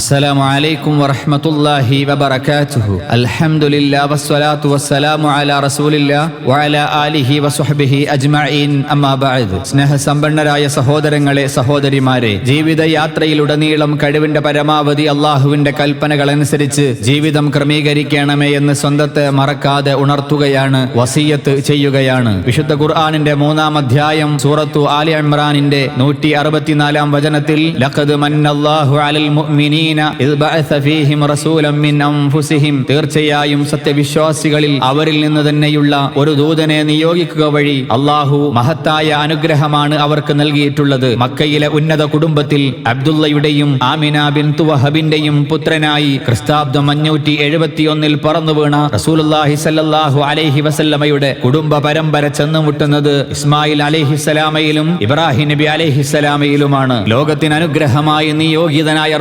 السلام عليكم ورحمة الله وبركاته الحمد لله والصلاة والسلام على رسول الله وعلى آله وصحبه أجمعين أما بعد സ്നേഹസമ്പന്നരായ സഹോദരങ്ങളെ സഹോദരിമാരെ ജീവിതയാത്രയിലുടനീളം കഴിവിന്റെ പരമാവധി അള്ളാഹുവിന്റെ കൽപ്പനകൾ അനുസരിച്ച് ജീവിതം ക്രമീകരിക്കണമേ എന്ന് സ്വന്തത്തെ മറക്കാതെ ഉണർത്തുകയാണ് വസീയത്ത് ചെയ്യുകയാണ് വിശുദ്ധ ഖുർആാനിന്റെ മൂന്നാം അധ്യായം സൂറത്തു ആലി ഇമ്രാനിന്റെ നൂറ്റി അറുപത്തിനാലാം വചനത്തിൽ ലഖദ് മന്നല്ലാഹു അലൽ മുഅ്മിനീന തീർച്ചയായും സത്യവിശ്വാസികളിൽ അവരിൽ നിന്ന് തന്നെയുള്ള ഒരു ദൂതനെ നിയോഗിക്കുക വഴി അള്ളാഹു മഹത്തായ അനുഗ്രഹമാണ് അവർക്ക് നൽകിയിട്ടുള്ളത്. മക്കയിലെ ഉന്നത കുടുംബത്തിൽ അബ്ദുള്ളയുടെയും ആമിന ബിൻ തുവഹബിന്റെയും പുത്രനായി ക്രിസ്താബ്ദം അഞ്ഞൂറ്റി എഴുപത്തിയൊന്നിൽ പറന്നു വീണ റസൂലുള്ളാഹി സല്ലല്ലാഹു അലൈഹി വസല്ലമയുടെ കുടുംബ പരമ്പര ചെന്നുമുട്ടുന്നത് ഇസ്മായിൽ അലൈഹിസ്സലാമയിലും ഇബ്രാഹിം നബി അലൈഹിസ്സലാമയിലുമാണ് ലോകത്തിന് അനുഗ്രഹമായി നിയോഗിതനായ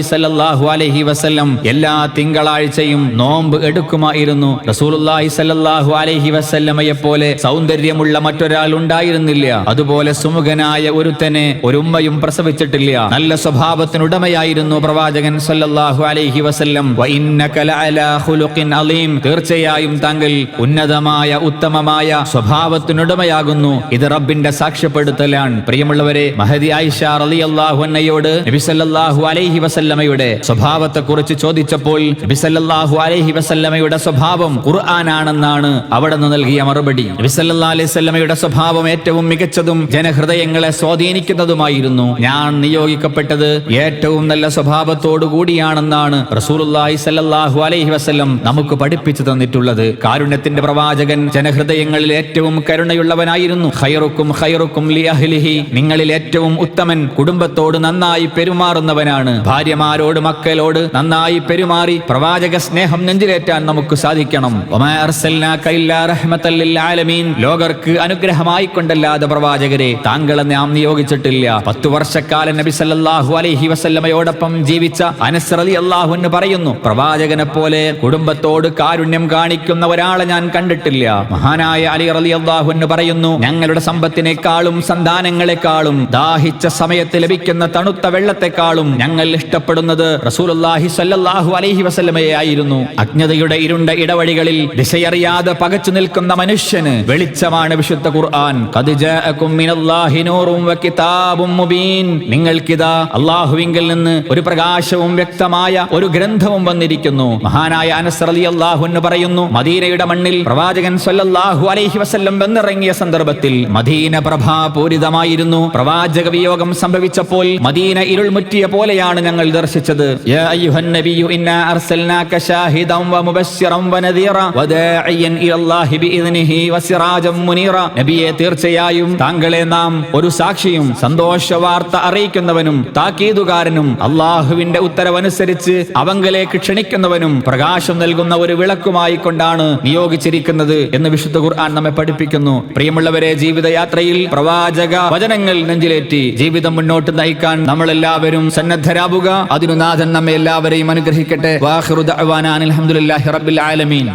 സല്ലല്ലാഹു അലൈഹി വസല്ലം എല്ലാ തിങ്കളാഴ്ചയും നോമ്പ് എടുക്കുമായിരുന്നു. റസൂലുള്ളാഹി സല്ലല്ലാഹു അലൈഹി വസല്ലമയെ പോലെ സൗന്ദര്യമുള്ള മറ്റൊരാൾ ഉണ്ടായിരുന്നില്ല. അതുപോലെ സുമുഖനായ ഒരുത്തനെ ഒരു ഉമ്മയും പ്രസവിച്ചിട്ടില്ല. നല്ല സ്വഭാവത്തിനുടമയായിരുന്നു പ്രവാചകൻ സല്ലല്ലാഹു അലൈഹി വസല്ലം. അലീം. തീർച്ചയായും താങ്കൾ ഉന്നതമായ ഉത്തമമായ സ്വഭാവത്തിനുടമയാകുന്നു. ഇത് റബ്ബിന്റെ സാക്ഷ്യപ്പെടുത്തലാണ്. പ്രിയമുള്ളവരെ മഹദി ആയിഷ റളിയല്ലാഹു അൻഹയോട് നബി സല്ലല്ലാഹു അലൈഹി വസല്ലമയുടെ സ്വഭാവത്തെക്കുറിച്ച് ചോദിച്ചപ്പോൾ നബി സല്ലല്ലാഹു അലൈഹി വസല്ലമയുടെ സ്വഭാവം ഖുർആനാണെന്നാണ് അവിടെ നിന്ന് നൽകിയ മറുപടി. നബി സല്ലല്ലാഹു അലൈഹി വസല്ലമയുടെ സ്വഭാവം ഏറ്റവും മികച്ചതും ജനഹൃദയങ്ങളെ സ്വാധീനിക്കുന്നതുമായിരുന്നു. ഞാൻ നിയോഗിക്കപ്പെട്ടത് ഏറ്റവും നല്ല സ്വഭാവത്തോടു കൂടിയാണെന്നാണ് റസൂലുള്ളാഹി സല്ലല്ലാഹു അലൈഹി വസല്ലം നമുക്ക് പഠിപ്പിച്ചു തന്നിട്ടുള്ളത്. കാരുണ്യത്തിന്റെ പ്രവാചകൻ ജനഹൃദയങ്ങളിൽ ഏറ്റവും കരുണയുള്ളവനായിരുന്നു. ഖൈറുക്കും ഖൈറുക്കും ലി അഹ്ലിഹി. നിങ്ങളിൽ ഏറ്റവും ഉത്തമൻ കുടുംബത്തോട് നന്നായി പെരുമാറുന്നവനാണ്. ഭാര്യമാരോട് മക്കളോട് നന്നായി പെരുമാറി പ്രവാചക സ്നേഹം നെഞ്ചിലേറ്റാൻ നമുക്ക് സാധിക്കണം. ലോകർക്ക് അനുഗ്രഹമായി കൊണ്ടല്ലാതെ പ്രവാചകരെ താങ്കളെ നാം നിയോഗിച്ചിട്ടില്ല. പത്തു വർഷക്കാലം നബി സല്ലാഹു അലൈഹി വസല്ലമയോടൊപ്പം ജീവിച്ച അനസ് അള്ളാഹു എന്ന് പറയുന്നു പ്രവാചകനെ പോലെ കുടുംബത്തോട് കാരുണ്യം കാണിക്കുന്ന ഒരാളെ ഞാൻ കണ്ടിട്ടില്ല. മഹാനായ അലി അലി അള്ളാഹു എന്ന് പറയുന്നു ഞങ്ങളുടെ സമ്പത്തിനേക്കാളും സന്താനങ്ങളെക്കാളും ദാഹിച്ച സമയത്ത് ലഭിക്കുന്ന തണുത്ത വെള്ളത്തെക്കാളും ഞങ്ങൾ ഇഷ്ടപ്പെടുന്നത് റസൂലുള്ളാഹി സ്വല്ലല്ലാഹു അലൈഹി വസല്ലമയെ ആയിരുന്നു. അജ്ഞതയുടെ ഇരുണ്ട ഇടവഴികളിൽ ദിശയറിയാതെ പകച്ചു നിൽക്കുന്ന മനുഷ്യന് വെളിച്ചമാണ് വിശുദ്ധ ഖുർആൻ. നിങ്ങൾക്കിതാ അല്ലാഹുവിങ്കിൽ നിന്ന് ഒരു പ്രകാശവും വ്യക്തമായ ഒരു ഗ്രന്ഥവും വന്നിരിക്കുന്നു. മഹാനായ അനസ് റളിയല്ലാഹു അൻഹു പറയുന്നു മദീനയുടെ മണ്ണിൽ പ്രവാചകൻ സ്വല്ലല്ലാഹു അലൈഹി വസല്ലം വന്നിറങ്ങിയ സന്ദർഭത്തിൽ മദീന പ്രഭാപൂരിതമായിരുന്നു പ്രവാചക വിയോഗം സംഭവിച്ചപ്പോൾ മദീന ഇരുൾ മുറ്റിയ പോലെയാണ് ഞങ്ങൾ ദർശിച്ചത്. നബിയെ തീർച്ചയായും താങ്കളെ നാം ഒരു സാക്ഷിയും സന്തോഷ വാർത്ത അറിയിക്കുന്നവനും താക്കീതുകാരനും അള്ളാഹുവിന്റെ ഉത്തരവനുസരിച്ച് അവങ്കലേക്ക് ക്ഷണിക്കുന്നവനും പ്രകാശം നൽകുന്ന ഒരു വിളക്കുമായി കൊണ്ടാണ് നിയോഗിച്ചിരിക്കുന്നത് എന്ന് വിശുദ്ധ ഖുർആൻ നമ്മെ പഠിപ്പിക്കുന്നു. പ്രിയമുള്ളവരെ ജീവിതയാത്രയിൽ പ്രവാചക വചനങ്ങൾ നെഞ്ചിലേറ്റി ജീവിതം മുന്നോട്ട് നയിക്കാൻ നമ്മളെല്ലാവരും സന്നദ്ധരാവുക. അതിനു നാഥൻ നമ്മെ എല്ലാവരെയും അനുഗ്രഹിക്കട്ടെ. റബ്ബിൽ ആലമീൻ.